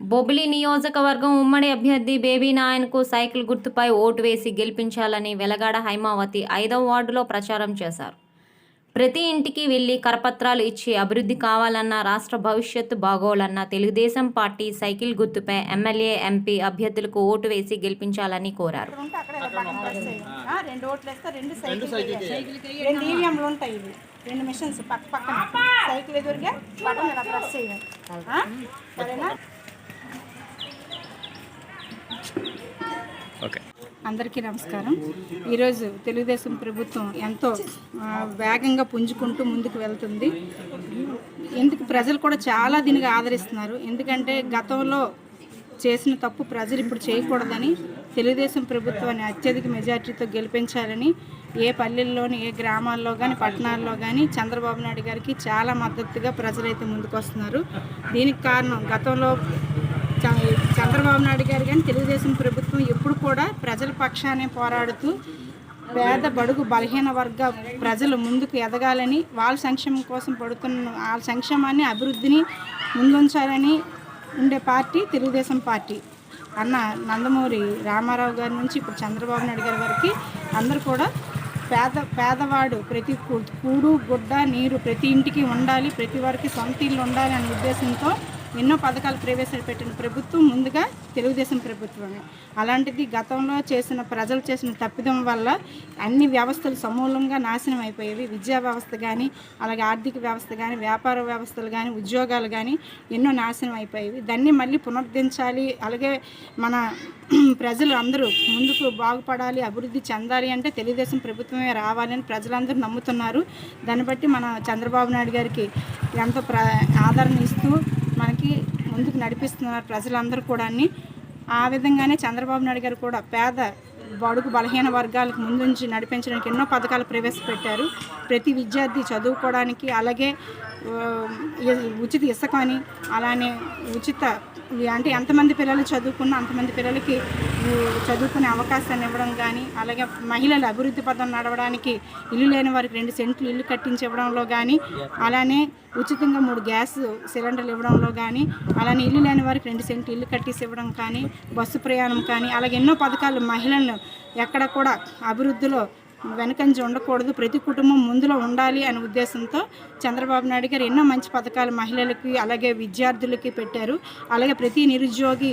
బొబ్బిలి నియోజకవర్గం ఉమ్మడి అభ్యర్థి బేబీ నాయన్కు సైకిల్ గుర్తుపై ఓటు వేసి గెలిపించాలని వెలగాడ హైమావతి ఐదవ వార్డులో ప్రచారం చేశారు. ప్రతి ఇంటికి వెళ్ళి కరపత్రాలు ఇచ్చి అభివృద్ధి కావాలన్న రాష్ట్ర భవిష్యత్తు బాగోలన్న తెలుగుదేశం పార్టీ సైకిల్ గుర్తుపై ఎమ్మెల్యే ఎంపీ అభ్యర్థులకు ఓటు వేసి గెలిపించాలని కోరారు. రెండు మిషన్స్ పక్క పక్కన. సైకిల్ ఎదురుగా బటన్ ఇలా ప్రెస్? సరేనా? ఓకే. అందరికీ నమస్కారం. ఈరోజు తెలుగుదేశం ప్రభుత్వం ఎంతో వేగంగా పుంజుకుంటూ ముందుకు వెళ్తుంది. ఎందుకు ప్రజలు కూడా చాలా దీనికి ఆదరిస్తున్నారు. ఎందుకంటే గతంలో చేసిన తప్పు ప్రజలు ఇప్పుడు చేయకూడదని తెలుగుదేశం ప్రభుత్వాన్ని అత్యధిక మెజార్టీతో గెలిపించాలని ఏ పల్లెల్లోని ఏ గ్రామాల్లో కానీ పట్టణాల్లో కానీ చంద్రబాబు నాయుడు గారికి చాలా మద్దతుగా ప్రజలైతే ముందుకు వస్తున్నారు దీనికి కారణం గతంలో చ- చంద్రబాబు నాయుడు గారు కానీ తెలుగుదేశం ప్రభుత్వం కూడా ప్రజల పక్షానే పోరాడుతూ పేద బడుగు బలహీన వర్గ ప్రజలు ముందుకు ఎదగాలని వాళ్ళ సంక్షేమం కోసం పడుతున్న వాళ్ళ సంక్షేమాన్ని అభివృద్ధిని ముందుంచాలని ఉండే పార్టీ తెలుగుదేశం పార్టీ. అన్న నందమూరి రామారావు గారి నుంచి ఇప్పుడు చంద్రబాబు నాయుడు గారి వరకు అందరూ కూడా పేద పేదవాడు ప్రతి కూడు గుడ్డ నీరు ప్రతి ఇంటికి ఉండాలి ప్రతి వారికి సొంత ఇల్లు ఉండాలి అనే ఉద్దేశంతో ఎన్నో పథకాలు ప్రవేశపెట్టిన ప్రభుత్వం ముందుగా తెలుగుదేశం ప్రభుత్వమే. అలాంటిది గతంలో చేసిన ప్రజలు చేసిన తప్పిదం వల్ల అన్ని వ్యవస్థలు సమూలంగా నాశనం అయిపోయేవి. విద్యా వ్యవస్థ కానీ అలాగే ఆర్థిక వ్యవస్థ కానీ వ్యాపార వ్యవస్థలు కానీ ఉద్యోగాలు కానీ ఎన్నో నాశనం అయిపోయేవి. దాన్ని మళ్ళీ పునరుద్ధరించాలి. అలాగే మన ప్రజలు అందరూ ముందుకు బాగుపడాలి అభివృద్ధి చెందాలి అంటే తెలుగుదేశం ప్రభుత్వమే రావాలని ప్రజలందరూ నమ్ముతున్నారు. దాన్ని బట్టి మన చంద్రబాబు నాయుడు గారికి ఎంతో ప్ర ఆదరణ ఇస్తూ మనకి ముందుకు నడిపిస్తున్నారు ప్రజలందరూ కూడా ఆ విధంగానే చంద్రబాబు నాయుడు గారు కూడా పేద బడుగు బలహీన వర్గాలకు ముందుంచి నడిపించడానికి ఎన్నో పథకాలు ప్రవేశపెట్టారు. ప్రతి విద్యార్థి చదువుకోవడానికి అలాగే ఉచిత ఇసుక అని అలానే ఉచిత అంటే ఎంతమంది పిల్లలు చదువుకున్నా అంతమంది పిల్లలకి చదువుకునే అవకాశాన్ని ఇవ్వడం కానీ అలాగే మహిళల అభివృద్ధి పథం నడవడానికి ఇల్లు లేని వారికి రెండు సెంట్లు ఇల్లు కట్టించి ఇవ్వడంలో కానీ అలానే ఉచితంగా మూడు గ్యాస్ సిలిండర్లు ఇవ్వడంలో కానీ అలానే ఇల్లు లేని వారికి రెండు సెంట్లు ఇల్లు కట్టేసి ఇవ్వడం కానీ బస్సు ప్రయాణం కానీ అలాగే ఎన్నో పథకాలు మహిళలను ఎక్కడ కూడా అభివృద్ధిలో వెనకంజ ఉండకూడదు. ప్రతి కుటుంబం ముందులో ఉండాలి అనే ఉద్దేశంతో చంద్రబాబు నాయుడు గారు ఎన్నో మంచి పథకాలు మహిళలకి అలాగే విద్యార్థులకి పెట్టారు. అలాగే ప్రతి నిరుద్యోగి